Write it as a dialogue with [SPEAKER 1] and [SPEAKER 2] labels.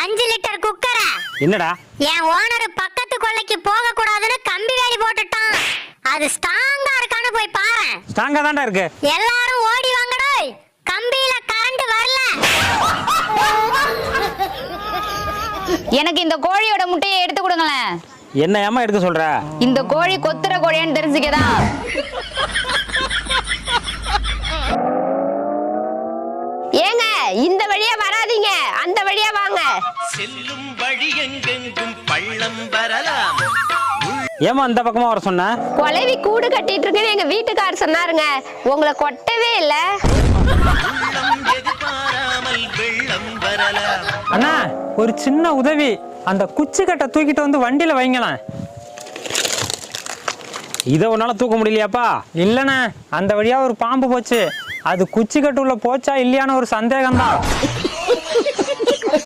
[SPEAKER 1] அஞ்சு லிட்டர் குக்கரை.
[SPEAKER 2] என்னடா?
[SPEAKER 1] என் ஓனர் பக்கத்து கொல்லைக்கு போக கூடாதுன்னு கம்பி வேலி போட்டுட்டான். அது ஸ்ட்ராங்கா இருக்கான்னு போய் பாரு
[SPEAKER 2] ஸ்ட்ராங்கா தான்டா இருக்கு.
[SPEAKER 1] எல்லாரும் ஓடி வாங்கடோ கம்பியில கரண்ட் வரல.
[SPEAKER 3] எனக்கு இந்த கோழியோட முட்டையை எடுத்து கொடுங்களேன்.
[SPEAKER 2] என்ன ஏமா எடுக்க சொல்ற?
[SPEAKER 3] இந்த கோழி கொத்துற கோழியான்னு தெரிஞ்சுக்கதான்.
[SPEAKER 4] ஏங்க இந்த வழியா வராதீங்க. அந்த வழியா
[SPEAKER 5] செல்லும் வழி எங்கெங்கும் பள்ளம் வரலாம்.
[SPEAKER 2] ஏமா இந்த பக்கமா வர சொன்ன?
[SPEAKER 4] குலவி கூடு கட்டிட்டு இருக்குன்னு எங்க வீட்டுக்காரர் சொன்னாருங்க. உங்களை கொட்டவே இல்ல.
[SPEAKER 2] அண்ணா ஒரு சின்ன உதவி. அந்த குச்சி கட்டை தூக்கிட்டு வந்து வண்டியில வைங்களேன். இதை உன்னால தூக்க முடியலையாப்பா? இல்லண்ணே அந்த வழியா ஒரு பாம்பு போச்சு. அது குச்சி கட்டு உள்ள போச்சா இல்லையான்னு ஒரு சந்தேகம் தான்